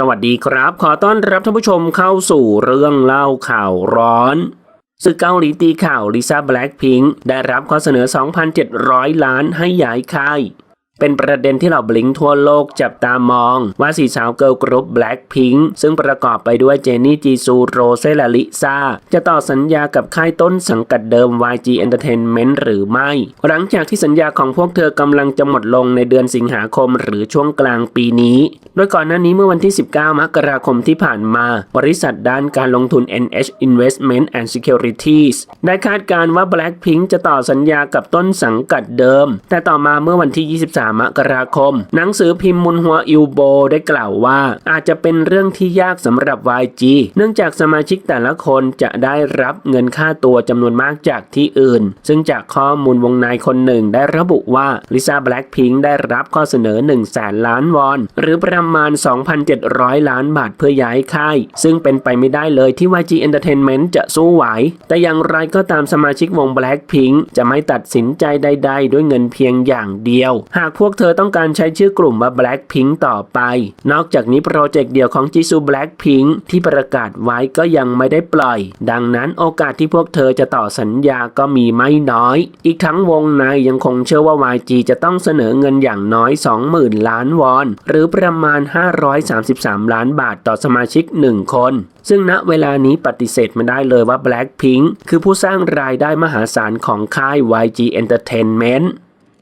สวัสดีครับ ขอต้อนรับท่านผู้ชมเข้าสู่เรื่องเล่าข่าวร้อนสื่อเกาหลีตีข่าวลิซ่าแบล็กพิงค์ได้รับข้อเสนอ 2,700 ล้านให้ย้ายค่าย เป็นประเด็นที่เหล่าบลิงทั่วโลกจับตามอง ว่าสี่สาวเกิร์ลกรุ๊ปแบล็ k พิงค์ซึ่งประกอบไปด้วยเจนนี่จีซูโรเซและลิซ่าจะต่อสัญญากับค่ายต้นสังกัดเดิม YG Entertainment หรือไม่ หลังจากที่สัญญาของพวกเธอกำลังจะหมดลงในเดือนสิงหาคมหรือช่วงกลางปีนี้ โดยก่อนหน้านี้เมื่อวันที่ 19 มกราคมที่ผ่านมา บริษัทด้านการลงทุน NH Investment and Securities ได้คาดการณ์ว่า Blackpink จะต่อสัญญากับต้นสังกัดเดิม แต่ต่อมาเมื่อวันที่ 23มกราคม หนังสือพิมพ์มุนหัวอิวโบได้กล่าวว่า อาจจะเป็นเรื่องที่ยากสำหรับ YG เนื่องจากสมาชิกแต่ละคนจะได้รับเงินค่าตัวจำนวนมากจากที่อื่น ซึ่งจากข้อมูลวงในคนหนึ่งได้ระบุว่าลิซ่าแบล็ k พิงได้รับข้อเสนอ1 0 0 0 0แสนล้านวอน หรือประมาณ 2,700 ล้านบาทเพื่อย้ายค่าย ซึ่งเป็นไปไม่ได้เลยที่ YG Entertainment จะสู้ไหว แต่อย่างไรก็ตามสมาชิกวง Blackpink จะไม่ตัดสินใจใด ๆ ด้วยเงินเพียงอย่างเดียว หากพวกเธอต้องการใช้ชื่อกลุ่มว่า Blackpink ต่อไป นอกจากนี้โปรเจกต์เดี่ยวของจิซู Blackpink ที่ประกาศไว้ก็ยังไม่ได้ปล่อย ดังนั้นโอกาสที่พวกเธอจะต่อสัญญาก็มีไม่น้อย อีกทั้งวงในยังคงเชื่อว่า YG จะต้องเสนอเงินอย่างน้อย 20,000 ล้านวอน หรือประมาณ 533 ล้านบาทต่อสมาชิก 1 คนซึ่งณเวลานี้ปฏิเสธไม่ได้เลยว่า Blackpink คือผู้สร้างรายได้มหาศาลของค่าย YG Entertainment